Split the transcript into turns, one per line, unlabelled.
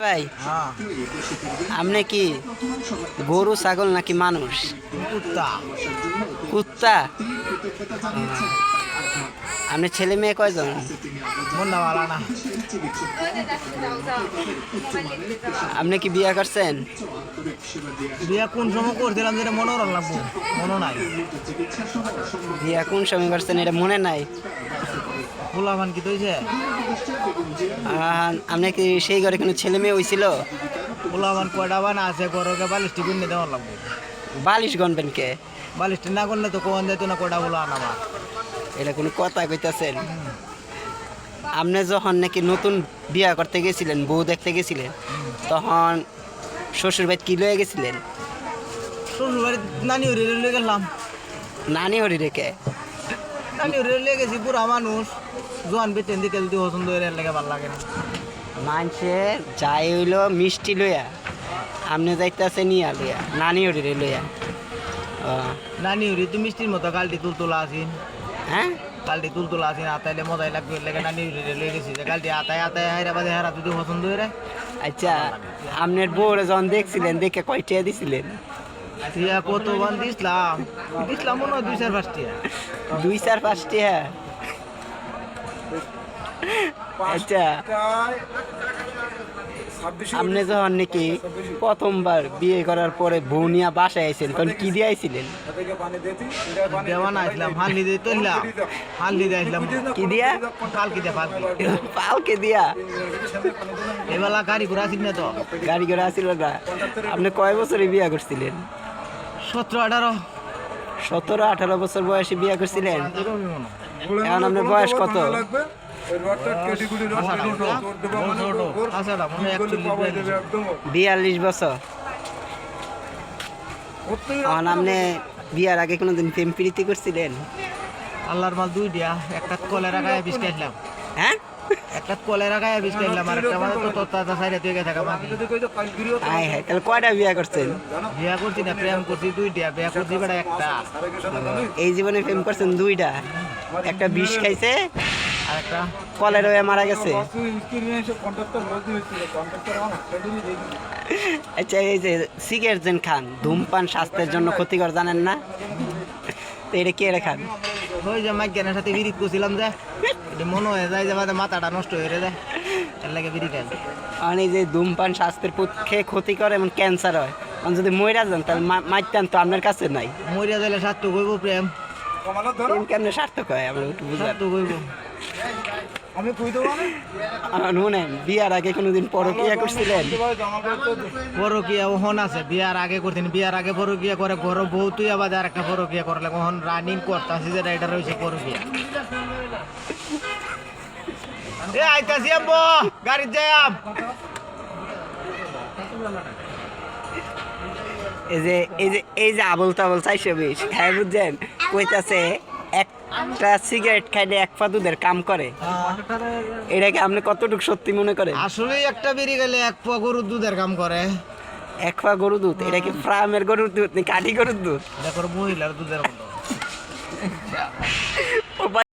ভাই আপনি কি গরু ছাগল নাকি মানুষ?
কুত্তা।
কুত্তা? আপনি ছেলে মেয়ে কয়জন? আপনি কি বিয়ে করছেন?
বিয়া কোন সময় করছিলাম যেটা মনে লাগবো মনে নাই।
বিয়ে কোন সময় করছেন এটা মনে নাই?
ফুলাভান কি তৈছে?
আপনি কি সেই ঘরে কোনো ছেলে মেয়ে হয়েছিল
ফুলাভান কয়টা বান আছে গরকে বালিশটি কিনে দেওয়া লাগবো
বালিশ গনবেন কে?
বালিশটি না করলে তো কোন দিত না কয়টা বলো আনাবা
এটা কোনো কথা কইতাছেন? আপনি যখন নাকি নতুন বিয়া করতে গেছিলেন বউ দেখতে গেছিলেন তখন শ্বশুর বাড়ি কি লয়ে গেছিলেন?
শ্বশুর বাড়ি নানি হরি লিয়ে গেলাম।
নানি হরি রেখে
নানি হরি লিয়ে গেছি বুড়া মানুষ। জোয়ান বেতেন দিকে যদি পছন্দ করে লেগে ভালো লাগে না।
মানুষের যাই হইল মিষ্টি লইয়া আপনি যাইতেছে নিয়া লইয়া নানি হরিরে লইয়া।
নানি হরি তুই মিষ্টির মতো গালটি তুল তোলা আসিন
হ্যাঁ?
গালটি তুল তোলা আসিন আতাইলে মজাই লাগবে লেগে নানি হরি লিয়ে গেছি যে গালটি আতায় আতায় হাইরা বাদে হারা যদি পছন্দ করে
আচ্ছা আপনার বউরে যখন দেখছিলেন দেখে কয়টিয়া দিছিলেন?
টিয়া কত বান দিসলাম দিসলাম মনে হয় দুই চার পাঁচটিয়া।
দুই চার পাঁচটিয়া? আচ্ছা। আপনি যখন নাকি প্রথমবার বিয়ে করার পরে বউ নিয়ে বাসায় আইছেন তখন কি দিয়ে আইছিলেন?
দেওয়া না আসলাম দিয়ে তুললাম। দিয়ে আসলাম
কি দিয়া?
কালকে দিয়ে? পালকি
পালকে। দিয়া?
এবেলা গাড়ি ঘোড়া না তো?
গাড়ি করে আসিল না। আপনি কয় বছরে বিয়ে করছিলেন?
সতেরো আঠারো।
সতেরো আঠারো বছর বয়সে বিয়ে করছিলেন? এখন আপনার বয়স কত?
আচ্ছা ওটা মনে একচল্লিশ বিয়াল্লিশ।
বছর। এখন আপনি বিয়ার আগে কোনোদিন প্রেম প্রীতি করছিলেন?
আল্লাহর মাল দুই দিয়া একটা কলে রাখায় বিষ খাইলাম
হ্যাঁ?
একটা কলে রাখায় বিষ খাইলাম আর একটা মানে তো তাতা সাইডে তুই থাকা মাকি
আয় হ্যাঁ তাহলে কয়টা বিয়া করছেন?
বিয়া করছি না প্রেম করছি দুই দিয়া বিয়া করছি বেটা একটা।
এই জীবনে প্রেম করছেন দুইটা। একটা বিষ খাইছে কলের হয়ে মারা গেছে। আচ্ছা এই যে সিগারেট যেন খান ধূমপান স্বাস্থ্যের জন্য ক্ষতিকর জানেন না? তো এটা কে রে খান?
ওই যে মাইজ্ঞানের সাথে করছিলাম যে মনে হয়ে যায় যে বাদে মাথাটা নষ্ট হয়ে যায় এর লাগে বিড়ি খাই
কারণ যে ধূমপান স্বাস্থ্যের পক্ষে ক্ষতিকর এবং ক্যান্সার হয়। কারণ যদি মইরা যান তাহলে মা- মাইতান তো আপনার কাছে নাই।
মরিয়া দিলে সার্থক হইব প্রেম।
কেমনে সার্থক হয়? আমরা একটু
আমি কই দেবো
মনে? বিয়ার আগে কোনোদিন পরকিয়া করছিলেন?
পরকিয়া ওহন আছে বিয়ার আগে করতেন বিয়ার আগে পরকিয়া করে ঘর বউ তুই আবার আর একটা পরকিয়া করলে ওহন রানিং এটা রয়েছে পরকিয়া। এ আইতাছি আব্বু গাড়ির যাম
এই যে এই যে এই যে আবল তাবল চাইশো বিশ হ্যাঁ বুঝছেন? কইতাছে সিগারেট খাইলে এক পা দুধের কাম করে। এটাকে আপনি কতটুকু সত্যি মনে করেন?
আসলে একটা বেরি গেলে এক পা গরুর দুধের কাম করে।
এক পা গরুর দুধ? এটা কি ফার্মের গরুর দুধ নাকি কাঠি গরুর দুধ?
দেখো মহিলার দুধের কাম